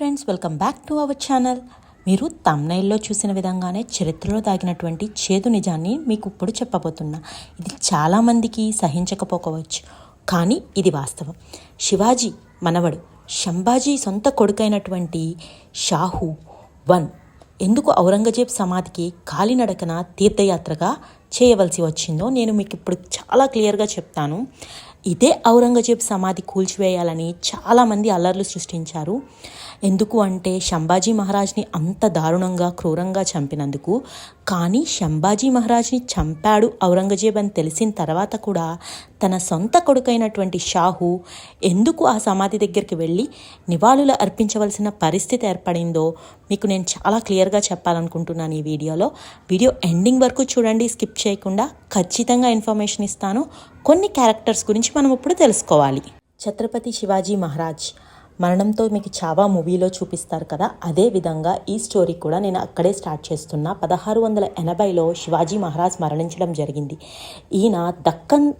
Friends welcome back to our channel మీరు తమ్నైల్లో చూసిన విధంగానే చరిత్రలో దాగినటువంటి చేదు నిజాన్ని మీకు ఇప్పుడు చెప్పబోతున్నా. ఇది చాలామందికి సహించకపోవచ్చు. కానీ ఇది వాస్తవం. శివాజీ మనవడు శంభాజీ సొంత కొడుకైనటువంటి షాహు వన్ ఎందుకు ఔరంగజేబ్ సమాధికి కాలినడకన తీర్థయాత్రగా చేయవలసి వచ్చిందో నేను మీకు ఇప్పుడు చాలా క్లియర్గా చెప్తాను. ఇదే ఔరంగజేబ్ సమాధి కూల్చివేయాలని చాలామంది అల్లర్లు సృష్టించారు. ఎందుకు అంటే శంభాజీ మహారాజ్ని అంత దారుణంగా క్రూరంగా చంపినందుకు. కానీ శంభాజీ మహారాజ్ని చంపాడు ఔరంగజేబ్ అని తెలిసిన తర్వాత కూడా తన సొంత కొడుకైనటువంటి షాహు ఎందుకు ఆ సమాధి దగ్గరికి వెళ్ళి నివాళులు అర్పించవలసిన పరిస్థితి ఏర్పడిందో మీకు నేను చాలా క్లియర్గా చెప్పాలనుకుంటున్నాను ఈ వీడియోలో. వీడియో ఎండింగ్ వరకు చూడండి స్కిప్ చేయకుండా ఖచ్చితంగా ఇన్ఫర్మేషన్ ఇస్తాను. కొన్ని క్యారెక్టర్స్ గురించి మనం ఇప్పుడు తెలుసుకోవాలి. ఛత్రపతి శివాజీ మహారాజ్ మరణంతో మీకు చావా మూవీలో చూపిస్తారు కదా? అదే విధంగా ఈ స్టోరీ కూడా నేను అక్కడే స్టార్ట్ చేస్తున్నా. పదహారు వందల ఎనభైలో శివాజీ మహారాజ్ మరణించడం జరిగింది. ఈయన దక్కన్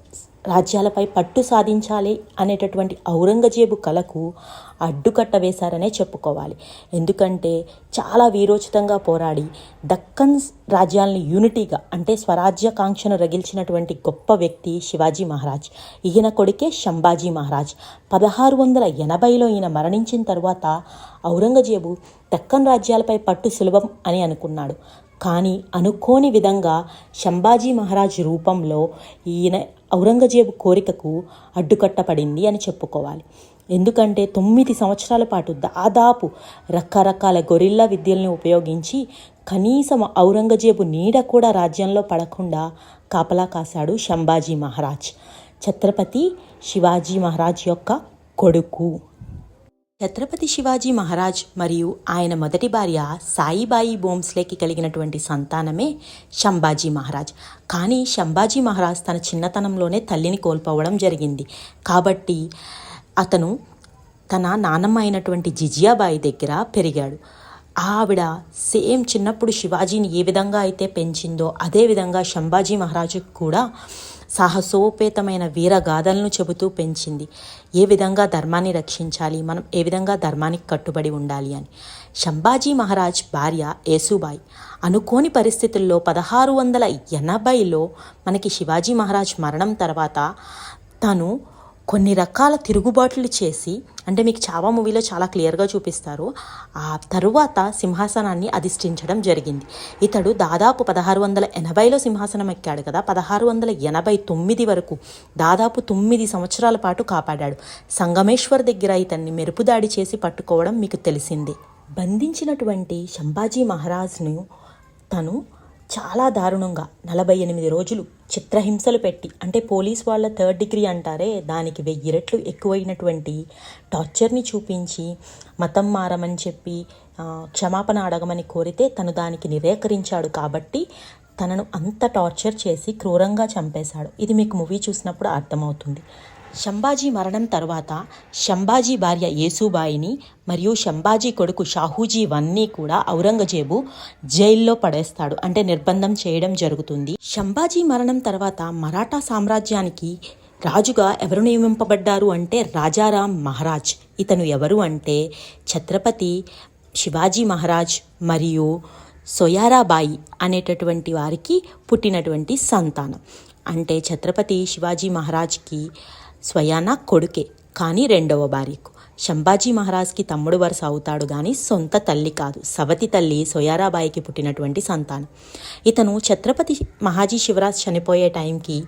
రాజ్యాలపై పట్టు సాధించాలి అనేటటువంటి ఔరంగజేబు కలకు అడ్డుకట్ట వేశారనే చెప్పుకోవాలి. ఎందుకంటే చాలా వీరోచితంగా పోరాడి దక్కన్ రాజ్యాలని యూనిటీగా అంటే స్వరాజ్యకాంక్షను రగిల్చినటువంటి గొప్ప వ్యక్తి శివాజీ మహారాజ్ ఈయన కొడుకే శంభాజీ మహారాజ్. పదహారు వందల ఎనభైలో ఈయన మరణించిన తర్వాత ఔరంగజేబు దక్కన్ రాజ్యాలపై పట్టు సులభం అని అనుకున్నాడు. కానీ అనుకోని విధంగా శంభాజీ మహారాజ్ రూపంలో ఈయన ఔరంగజేబు కోరికకు అడ్డుకట్టపడింది అని చెప్పుకోవాలి. ఎందుకంటే తొమ్మిది సంవత్సరాల పాటు దాదాపు రకరకాల గొరిల్లా విద్యల్ని ఉపయోగించి కనీసం ఔరంగజేబు నీడ కూడా రాజ్యంలో పడకుండా కాపలా కాశాడు శంభాజీ మహారాజ్. ఛత్రపతి శివాజీ మహారాజ్ యొక్క కొడుకు. ఛత్రపతి శివాజీ మహారాజ్ మరియు ఆయన మొదటి భార్య సాయిబాయి బోమ్స్లేకి కలిగినటువంటి సంతానమే శంభాజీ మహారాజ్. కానీ శంభాజీ మహారాజ్ తన చిన్నతనంలోనే తల్లిని కోల్పోవడం జరిగింది. కాబట్టి అతను తన నానమ్మ అయినటువంటి జిజియాబాయి దగ్గర పెరిగాడు. ఆవిడ సేమ్ చిన్నప్పుడు శివాజీని ఏ విధంగా అయితే పెంచిందో అదే విధంగా శంభాజీ మహారాజుకు కూడా సాహసోపేతమైన వీరగాథలను చెబుతూ పెంచింది. ఏ విధంగా ధర్మాన్ని రక్షించాలి? మనం ఏ విధంగా ధర్మానికి కట్టుబడి ఉండాలి అని. శంభాజీ మహారాజ్ భార్య యేసుబాయి అనుకోని పరిస్థితుల్లో పదహారు వందల ఎనభైలో మనకి శివాజీ మహారాజ్ మరణం తర్వాత తను కొన్ని రకాల తిరుగుబాట్లు చేసి అంటే మీకు చావా మూవీలో చాలా క్లియర్గా చూపిస్తారు. ఆ తరువాత సింహాసనాన్ని అధిష్ఠించడం జరిగింది. ఇతడు దాదాపు పదహారు వందల ఎనభైలో సింహాసనం ఎక్కాడు కదా. పదహారు వందల ఎనభై తొమ్మిది వరకు దాదాపు తొమ్మిది సంవత్సరాల పాటు కాపాడాడు. సంగమేశ్వర్ దగ్గర ఇతన్ని మెరుపుదాడి చేసి పట్టుకోవడం మీకు తెలిసిందే. బంధించినటువంటి శంభాజీ మహారాజ్ను తను చాలా దారుణంగా నలభై ఎనిమిది రోజులు చిత్రహింసలు పెట్టి అంటే పోలీస్ వాళ్ళ థర్డ్ డిగ్రీ అంటారే దానికి వెయ్యి రెట్లు ఎక్కువైనటువంటి టార్చర్ని చూపించి మతం మారమని చెప్పి క్షమాపణ అడగమని కోరితే తను దానికి నిరాకరించాడు కాబట్టి తనను అంత టార్చర్ చేసి క్రూరంగా చంపేశాడు. ఇది మీకు మూవీ చూసినప్పుడు అర్థమవుతుంది. శంభాజీ మరణం తర్వాత శంబాజీ భార్య యేసుబాయిని మరియు శంబాజీ కొడుకు షాహూజీ వన్నీ కూడా ఔరంగజేబు జైల్లో పడేస్తాడు. అంటే నిర్బంధం చేయడం జరుగుతుంది. శంభాజీ మరణం తర్వాత మరాఠా సామ్రాజ్యానికి రాజుగా ఎవరు నియమింపబడ్డారు అంటే రాజారాం మహారాజ్. ఇతను ఎవరు అంటే ఛత్రపతి శివాజీ మహారాజ్ మరియు సొయారాబాయి అనేటటువంటి వారికి పుట్టినటువంటి సంతానం. అంటే ఛత్రపతి శివాజీ మహారాజ్కి స్వయానా కొడుకే కానీ రెండవ భార్యకు. శంభాజీ మహారాజ్కి తమ్ముడు వరుస అవుతాడు కానీ సొంత తల్లి కాదు. సవతి తల్లి సొయారాబాయికి పుట్టినటువంటి సంతానం. ఇతను ఛత్రపతి మహాజీ శివరాజ్ చనిపోయే టైంకి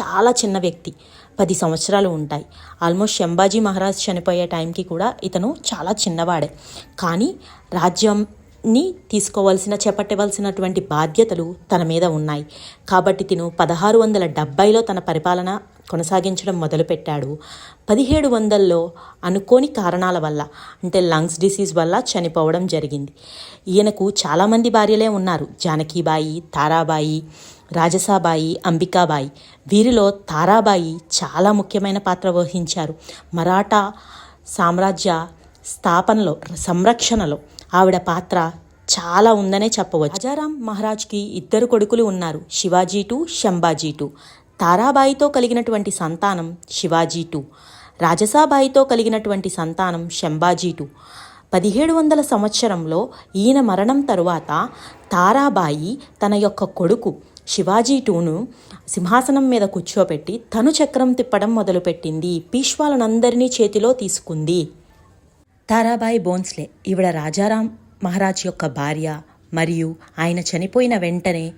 చాలా చిన్న వ్యక్తి. పది సంవత్సరాలు ఉంటాయి. ఆల్మోస్ట్ శంభాజీ మహారాజ్ చనిపోయే టైంకి కూడా ఇతను చాలా చిన్నవాడే. కానీ రాజ్యం ని తీసుకోవాల్సిన చేపట్టవలసినటువంటి బాధ్యతలు తన మీద ఉన్నాయి. కాబట్టి తిను పదహారు వందల డెబ్బైలో తన పరిపాలన కొనసాగించడం మొదలుపెట్టాడు. పదిహేడు వందల్లో అనుకోని కారణాల వల్ల అంటే లంగ్స్ డిసీజ్ వల్ల చనిపోవడం జరిగింది. ఈయనకు చాలామంది భార్యలే ఉన్నారు. జానకీబాయి తారాబాయి రాజసాబాయి అంబికాబాయి. వీరిలో తారాబాయి చాలా ముఖ్యమైన పాత్ర వహించారు. మరాఠా సామ్రాజ్య స్థాపనలో సంరక్షణలో ఆవిడ పాత్ర చాలా ఉందనే చెప్పవచ్చు. రాజారాం మహారాజ్కి ఇద్దరు కొడుకులు ఉన్నారు. Shivaji two Sambhaji two. తారాబాయితో కలిగినటువంటి సంతానం శివాజీ టూ. రాజసాబాయితో కలిగినటువంటి సంతానం శంభాజీ టూ. పదిహేడు వందల సంవత్సరంలో ఈయన మరణం తరువాత తారాబాయి తన యొక్క కొడుకు శివాజీ టూను సింహాసనం మీద కూర్చోపెట్టి తను చక్రం తిప్పడం మొదలుపెట్టింది. పీష్వాలనందరినీ చేతిలో తీసుకుంది. తారాబాయి బోన్స్లే ఈవిడ రాజారాం మహారాజ్ యొక్క భార్య మరియు ఆయన చనిపోయిన వెంటనే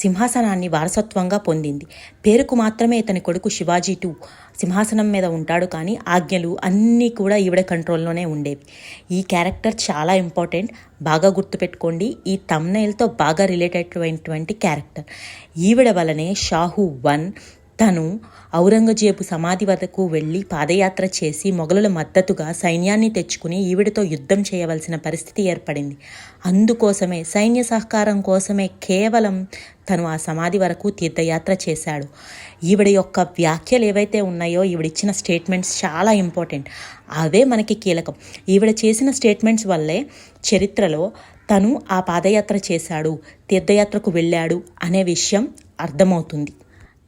సింహాసనాన్ని వారసత్వంగా పొందింది. పేరుకు మాత్రమే ఇతని కొడుకు శివాజీ టూ సింహాసనం మీద ఉంటాడు కానీ ఆజ్ఞలు అన్నీ కూడా ఈవిడ కంట్రోల్లోనే ఉండేవి. ఈ క్యారెక్టర్ చాలా ఇంపార్టెంట్. బాగా గుర్తుపెట్టుకోండి ఈ తమ్నైల్తో బాగా రిలేటెడ్ అయినటువంటి క్యారెక్టర్. ఈవిడ వలనే షాహు వన్ తను ఔరంగజేబు సమాధి వద్దకు వెళ్ళి పాదయాత్ర చేసి మొఘలుల మద్దతుగా సైన్యాన్ని తెచ్చుకుని ఈవిడతో యుద్ధం చేయవలసిన పరిస్థితి ఏర్పడింది. అందుకోసమే సైన్య సహకారం కోసమే కేవలం తను ఆ సమాధి వరకు తీర్థయాత్ర చేశాడు. ఈవిడ యొక్క వ్యాఖ్యలు ఏవైతే ఉన్నాయో ఈవిడిచ్చిన స్టేట్మెంట్స్ చాలా ఇంపార్టెంట్. అవే మనకి కీలకం. ఈవిడ చేసిన స్టేట్మెంట్స్ వల్లే చరిత్రలో తను ఆ పాదయాత్ర చేశాడు తీర్థయాత్రకు వెళ్ళాడు అనే విషయం అర్థమవుతుంది.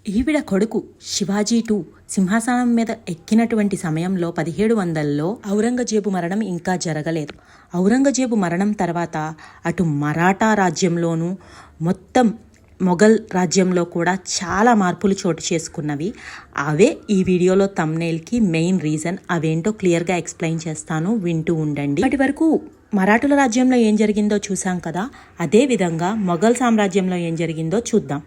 ఈవిడ కొడుకు శివాజీ టూ సింహాసనం మీద ఎక్కినటువంటి సమయంలో పదిహేడు వందల్లో ఔరంగజేబు మరణం ఇంకా జరగలేదు. ఔరంగజేబు మరణం తర్వాత అటు మరాఠా రాజ్యంలోనూ మొత్తం మొఘల్ రాజ్యంలో కూడా చాలా మార్పులు చోటు చేసుకున్నవి. అవే ఈ వీడియోలో తమ్నేల్కి మెయిన్ రీజన్ అవేంటో క్లియర్గా ఎక్స్ప్లెయిన్ చేస్తాను. వింటూ ఉండండి. ఇప్పటి వరకు మరాఠుల రాజ్యంలో ఏం జరిగిందో చూసాం కదా. అదే విధంగా మొఘల్ సామ్రాజ్యంలో ఏం జరిగిందో చూద్దాం.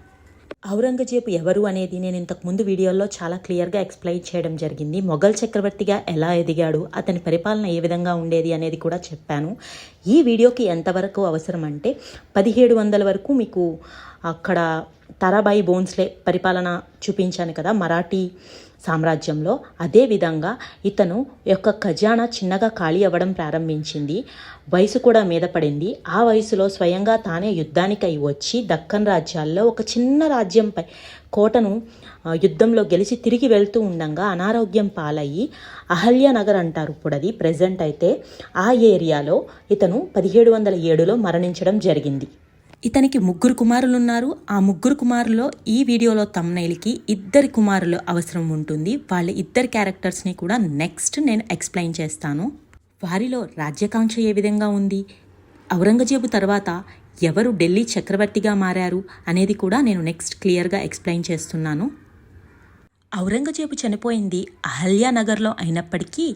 ఔరంగజేబు ఎవరు అనేది నేను ఇంతకు ముందు వీడియోలో చాలా క్లియర్గా ఎక్స్ప్లెయిన్ చేయడం జరిగింది. మొఘల్ చక్రవర్తిగా ఎలా ఎదిగాడు అతని పరిపాలన ఏ విధంగా ఉండేది అనేది కూడా చెప్పాను. ఈ వీడియోకి ఎంతవరకు అవసరం అంటే పదిహేడు వందల వరకు మీకు అక్కడ తరాబాయి బోన్స్లే పరిపాలన చూపించాను కదా మరాఠీ సామ్రాజ్యంలో అదేవిధంగా ఇతను యొక్క ఖజానా చిన్నగా ఖాళీ అవ్వడం ప్రారంభించింది. వయసు కూడా మీద పడింది. ఆ వయసులో స్వయంగా తానే యుద్ధానికై వచ్చి దక్కన్ రాజ్యాల్లో ఒక చిన్న రాజ్యంపై కోటను యుద్ధంలో గెలిచి తిరిగి వెళ్తూ ఉండంగా అనారోగ్యం పాలయ్యి అహల్యానగర్ అంటారు ఇప్పుడు అది ప్రజెంట్ అయితే ఆ ఏరియాలో ఇతను పదిహేడు వందల ఏడులో మరణించడం జరిగింది. ఇతనికి ముగ్గురు కుమారులు ఉన్నారు ఆ ముగ్గురు కుమారులో ఈ వీడియోలో తమ్నైల్కి ఇద్దరి కుమారులు అవసరం ఉంటుంది. వాళ్ళ ఇద్దరి క్యారెక్టర్స్ని కూడా నెక్స్ట్ నేను ఎక్స్ప్లెయిన్ చేస్తాను. వారిలో రాజ్యకాంక్ష ఏ విధంగా ఉంది? ఔరంగజేబు తర్వాత ఎవరు ఢిల్లీ చక్రవర్తిగా మారారు అనేది కూడా నేను నెక్స్ట్ క్లియర్గా ఎక్స్ప్లెయిన్ చేస్తున్నాను. ఔరంగజేబు చనిపోయింది అహల్యానగర్లో అయినప్పటికీ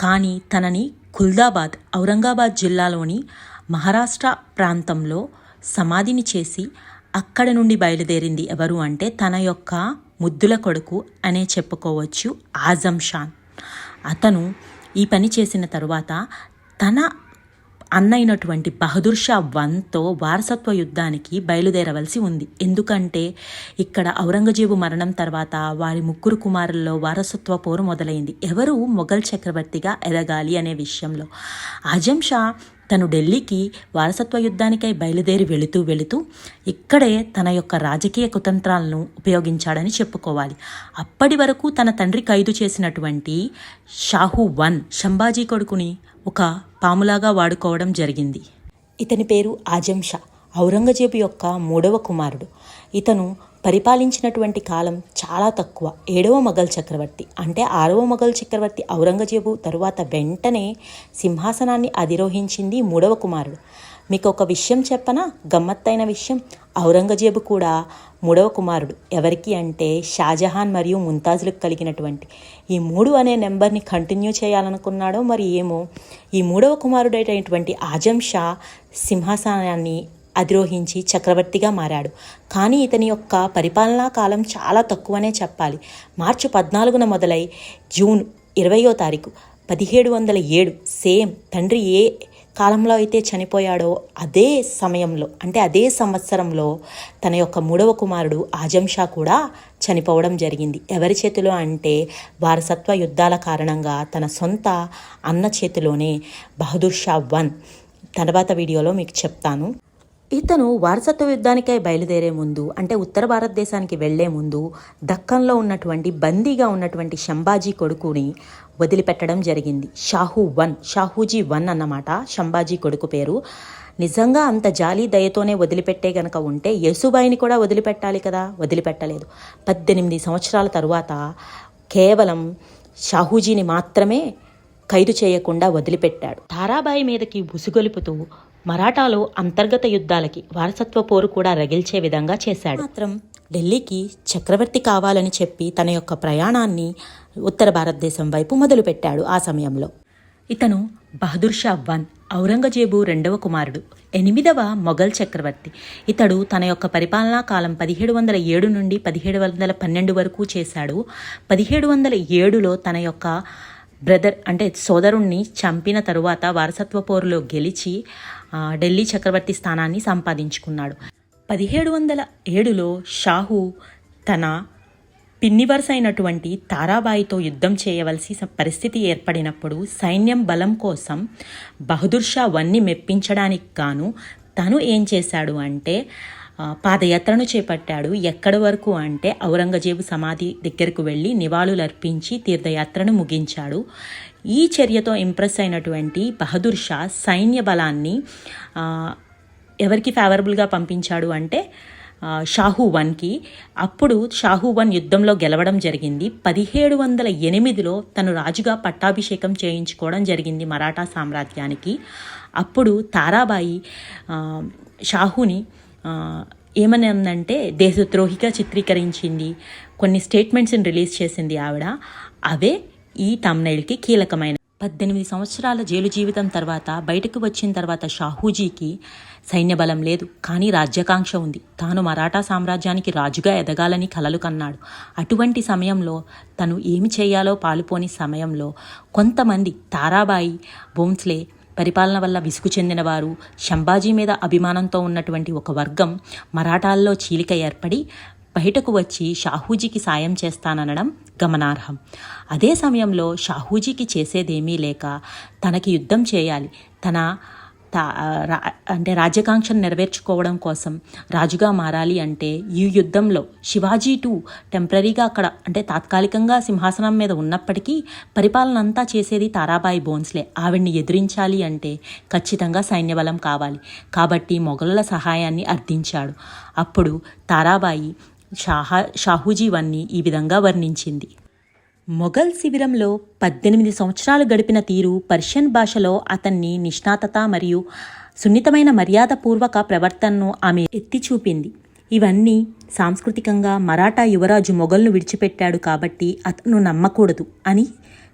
కానీ తనని కుల్దాబాద్ ఔరంగాబాద్ జిల్లాలోని మహారాష్ట్ర ప్రాంతంలో సమాధిని చేసి అక్కడ నుండి బయలుదేరింది ఎవరు అంటే తన యొక్క ముద్దుల కొడుకు అనే చెప్పుకోవచ్చు ఆజం షాన్. అతను ఈ పని చేసిన తరువాత తన అన్నైనటువంటి బహదూర్ షా వన్తో వారసత్వ యుద్ధానికి బయలుదేరవలసి ఉంది. ఎందుకంటే ఇక్కడ ఔరంగజేబు మరణం తర్వాత వారి ముగ్గురు కుమారుల్లో వారసత్వ పోరు మొదలైంది. ఎవరు మొఘల్ చక్రవర్తిగా ఎదగాలి అనే విషయంలో ఆజం షా తను ఢిల్లీకి వారసత్వ యుద్ధానికై బయలుదేరి వెళుతూ వెళుతూ ఇక్కడే తన యొక్క రాజకీయ కుతంత్రాలను ఉపయోగించాడని చెప్పుకోవాలి. అప్పటి వరకు తన తండ్రి ఖైదు చేసినటువంటి షాహు వన్ షంబాజీ కొడుకుని ఒక పాములాగా వాడుకోవడం జరిగింది. ఇతని పేరు ఆజం షా ఔరంగజేబు యొక్క మూడవ కుమారుడు. ఇతను పరిపాలించినటువంటి కాలం చాలా తక్కువ. ఏడవ మొఘల్ చక్రవర్తి అంటే ఆరవ మొఘల్ చక్రవర్తి ఔరంగజేబు తరువాత వెంటనే సింహాసనాన్ని అధిరోహించింది మూడవ కుమారుడు. మీకు ఒక విషయం చెప్పనా? గమ్మత్తైన విషయం. ఔరంగజేబు కూడా మూడవ కుమారుడు. ఎవరికి అంటే షాజహాన్ మరియు ముంతాజులకు కలిగినటువంటి. ఈ మూడు అనే నెంబర్ని కంటిన్యూ చేయాలనుకున్నాడో మరి ఏమో. ఈ మూడవ కుమారుడైనటువంటి ఆజం షా సింహాసనాన్ని అధిరోహించి చక్రవర్తిగా మారాడు. కానీ ఇతని యొక్క పరిపాలనా కాలం చాలా తక్కువనే చెప్పాలి. మార్చి పద్నాలుగున మొదలై జూన్ ఇరవయో తారీఖు పదిహేడు వందల ఏడు సేమ్ తండ్రి ఏ కాలంలో అయితే చనిపోయాడో అదే సమయంలో అంటే అదే సంవత్సరంలో తన యొక్క మూడవ కుమారుడు ఆజం షా కూడా చనిపోవడం జరిగింది. ఎవరి చేతిలో అంటే వారసత్వ యుద్ధాల కారణంగా తన సొంత అన్న చేతిలోనే బహదూర్ షా వన్. తర్వాత వీడియోలో మీకు చెప్తాను. ఇతను వారసత్వ యుద్ధానికై బయలుదేరే ముందు అంటే ఉత్తర భారతదేశానికి వెళ్ళే ముందు దక్కన్లో ఉన్నటువంటి బందీగా ఉన్నటువంటి శంభాజీ కొడుకుని వదిలిపెట్టడం జరిగింది. షాహు వన్ షాహూజీ వన్ అన్నమాట శంభాజీ కొడుకు పేరు. నిజంగా అంత జాలి దయతోనే వదిలిపెట్టే గనక ఉంటే యేసుబాయిని కూడా వదిలిపెట్టాలి కదా? వదిలిపెట్టలేదు. పద్దెనిమిది సంవత్సరాల తరువాత కేవలం షాహూజీని మాత్రమే ఖైదు చేయకుండా వదిలిపెట్టాడు. తారాబాయి మీదకి ఉసుగొలుపుతూ మరాఠాలో అంతర్గత యుద్ధాలకి వారసత్వ పోరు కూడా రగిల్చే విధంగా చేశాడు. మాత్రం ఢిల్లీకి చక్రవర్తి కావాలని చెప్పి తన యొక్క ప్రయాణాన్ని ఉత్తర భారతదేశం వైపు మొదలుపెట్టాడు ఆ సమయంలో. ఇతను బహదూర్ షా వన్ ఔరంగజేబు రెండవ కుమారుడు ఎనిమిదవ మొఘల్ చక్రవర్తి. ఇతడు తన యొక్క పరిపాలనా కాలం పదిహేడు వందల ఏడు నుండి పదిహేడు వందల పన్నెండు వరకు చేశాడు. పదిహేడు వందల ఏడులో తన యొక్క బ్రదర్ అంటే సోదరుణ్ణి చంపిన తరువాత వారసత్వ పోరులో గెలిచి ఢిల్లీ చక్రవర్తి స్థానాన్ని సంపాదించుకున్నాడు. పదిహేడు వందల ఏడులో షాహు తన పిన్ని అయినటువంటి తారాబాయితో యుద్ధం చేయవలసి పరిస్థితి ఏర్పడినప్పుడు సైన్యం బలం కోసం బహదూర్ షా వన్ని మెప్పించడానికి గాను తను ఏం చేశాడు అంటే పాదయాత్రను చేపట్టాడు. ఎక్కడి వరకు అంటే ఔరంగజేబు సమాధి దగ్గరకు వెళ్ళి నివాళులర్పించి తీర్థయాత్రను ముగించాడు. ఈ చర్యతో ఇంప్రెస్ అయినటువంటి బహదూర్ షా సైన్య బలాన్ని ఎవరికి ఫేవరబుల్గా పంపించాడు అంటే షాహూ వన్కి. అప్పుడు షాహు వన్ యుద్ధంలో గెలవడం జరిగింది. పదిహేడు వందల ఎనిమిదిలో తను రాజుగా పట్టాభిషేకం చేయించుకోవడం జరిగింది మరాఠా సామ్రాజ్యానికి. అప్పుడు తారాబాయి షాహుని ఏమని అందంటే దేశద్రోహిగా చిత్రీకరించింది. కొన్ని స్టేట్మెంట్స్ని రిలీజ్ చేసింది ఆవిడ. అవే ఈ తమ్నైల్కి కీలకమైన పద్దెనిమిది సంవత్సరాల జైలు జీవితం తర్వాత బయటకు వచ్చిన తర్వాత షాహూజీకి సైన్య బలం లేదు. కానీ రాజ్యాకాంక్ష ఉంది. తాను మరాఠా సామ్రాజ్యానికి రాజుగా ఎదగాలని కలలు కన్నాడు. అటువంటి సమయంలో తను ఏమి చేయాలో పాలుపోని సమయంలో కొంతమంది తారాబాయి బోన్స్లే పరిపాలన వల్ల విసుగు చెందినవారు శంభాజీ మీద అభిమానంతో ఉన్నటువంటి ఒక వర్గం మరాఠాల్లో చీలిక ఏర్పడి బయటకు వచ్చి షాహూజీకి సాయం చేస్తాననడం గమనార్హం. అదే సమయంలో షాహూజీకి చేసేదేమీ లేక తనకి యుద్ధం చేయాలి తన అంటే రాజ్యకాంక్షను నెరవేర్చుకోవడం కోసం రాజుగా మారాలి అంటే ఈ యుద్ధంలో శివాజీ టూ టెంపరీగా అక్కడ అంటే తాత్కాలికంగా సింహాసనం మీద ఉన్నప్పటికీ పరిపాలన అంతా చేసేది తారాబాయి బోన్స్లే. ఆవిడ్ని ఎదిరించాలి అంటే ఖచ్చితంగా సైన్యబలం కావాలి. కాబట్టి మొఘలుల సహాయాన్ని అర్థించాడు. అప్పుడు తారాబాయి షాహా షాహూజీ వన్ని ఈ విధంగా వర్ణించింది. మొఘల్ శిబిరంలో పద్దెనిమిది సంవత్సరాలు గడిపిన తీరు పర్షియన్ భాషలో అతన్ని నిష్ణాతత మరియు సున్నితమైన మర్యాదపూర్వక ప్రవర్తనను ఆమె ఎత్తి చూపింది. ఇవన్నీ సాంస్కృతికంగా మరాఠా యువరాజు మొఘల్ను విడిచిపెట్టాడు కాబట్టి అతను నమ్మకూడదు అని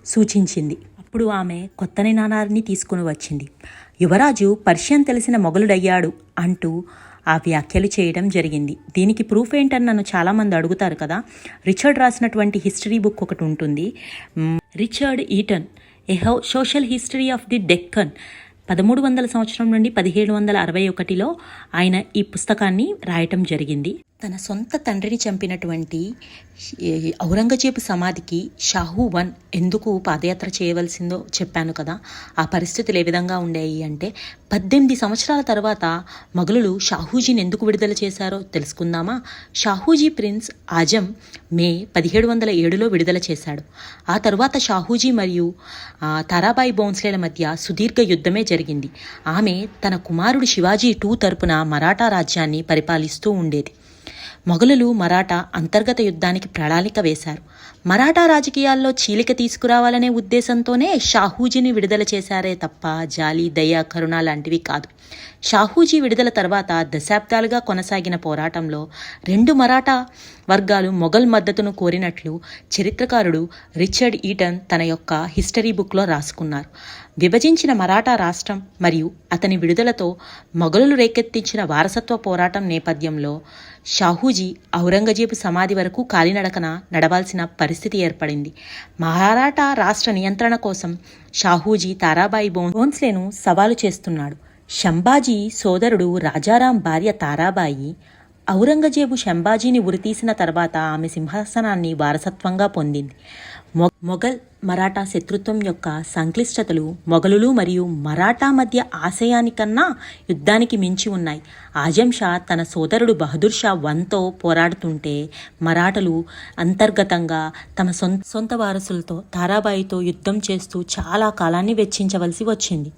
సూచించింది. అప్పుడు ఆమె కొత్త నినాదాన్ని తీసుకుని వచ్చింది. యువరాజు పర్షియన్ తెలిసిన మొఘలుడయ్యాడు అంటూ ఆ వ్యాఖ్యలు చేయడం జరిగింది. దీనికి ప్రూఫ్ ఏంటని నన్ను చాలామంది అడుగుతారు కదా. రిచర్డ్ రాసినటువంటి హిస్టరీ బుక్ ఒకటి ఉంటుంది. Richard Eaton a how social history of the Deccan. పదమూడు వందల సంవత్సరం నుండి పదిహేడు వందల అరవై ఒకటిలో ఆయన ఈ పుస్తకాన్ని రాయటం జరిగింది. తన సొంత తండ్రిని చంపినటువంటి ఔరంగజేబు సమాధికి షాహూ వన్ ఎందుకు పాదయాత్ర చేయవలసిందో చెప్పాను కదా. ఆ పరిస్థితులు ఏ విధంగా ఉండేవి అంటే పద్దెనిమిది సంవత్సరాల తర్వాత మొఘలులు షాహూజీని ఎందుకు విడుదల చేశారో తెలుసుకుందామా? షాహూజీ ప్రిన్స్ ఆజం మే పదిహేడు వందల ఏడులో విడుదల చేశాడు. ఆ తర్వాత షాహూజీ మరియు తారాబాయి బోన్స్లేల మధ్య సుదీర్ఘ యుద్ధమే జరిగింది. ఆమె తన కుమారుడు శివాజీ టూ తరపున మరాఠా రాజ్యాన్ని పరిపాలిస్తూ ఉండేది. మొఘలులు మరాఠా అంతర్గత యుద్ధానికి ప్రణాళిక వేశారు. మరాఠా రాజకీయాల్లో చీలిక తీసుకురావాలనే ఉద్దేశంతోనే షాహూజీని విడుదల చేశారే తప్ప జాలి దయ కరుణ లాంటివి కాదు. షాహూజీ విడుదల తర్వాత దశాబ్దాలుగా కొనసాగిన పోరాటంలో రెండు మరాఠా వర్గాలు మొఘల్ మద్దతును కోరినట్లు చరిత్రకారుడు రిచర్డ్ ఈటన్ తన యొక్క హిస్టరీ బుక్లో రాసుకున్నారు. విభజించిన మరాఠా రాష్ట్రం మరియు అతని విడుదలతో మొఘలులు రేకెత్తించిన వారసత్వ పోరాటం నేపథ్యంలో షాహూజీ ఔరంగజేబు సమాధి వరకు కాలినడకన నడవాల్సిన పరిస్థితి ఏర్పడింది. మహారాఠా రాష్ట్ర నియంత్రణ కోసం షాహూజీ తారాబాయి బోన్స్లేను సవాలు చేస్తున్నాడు. శంభాజీ సోదరుడు రాజారాం భార్య తారాబాయి ఔరంగజేబు శంభాజీని ఉరితీసిన తర్వాత ఆమె సింహాసనాన్ని వారసత్వంగా పొందింది. మొఘల్ మరాఠా శత్రుత్వం యొక్క సంక్లిష్టతలు మొఘలులు మరియు మరాఠా మధ్య ఆశయానికన్నా యుద్ధానికి మించి ఉన్నాయి. ఆజం షా తన సోదరుడు బహదూర్ షా వన్తో పోరాడుతుంటే మరాఠలు అంతర్గతంగా తమ సొంత సొంత వారసులతో తారాబాయితో యుద్ధం చేస్తూ చాలా కాలాన్ని వెచ్చించవలసి వచ్చింది.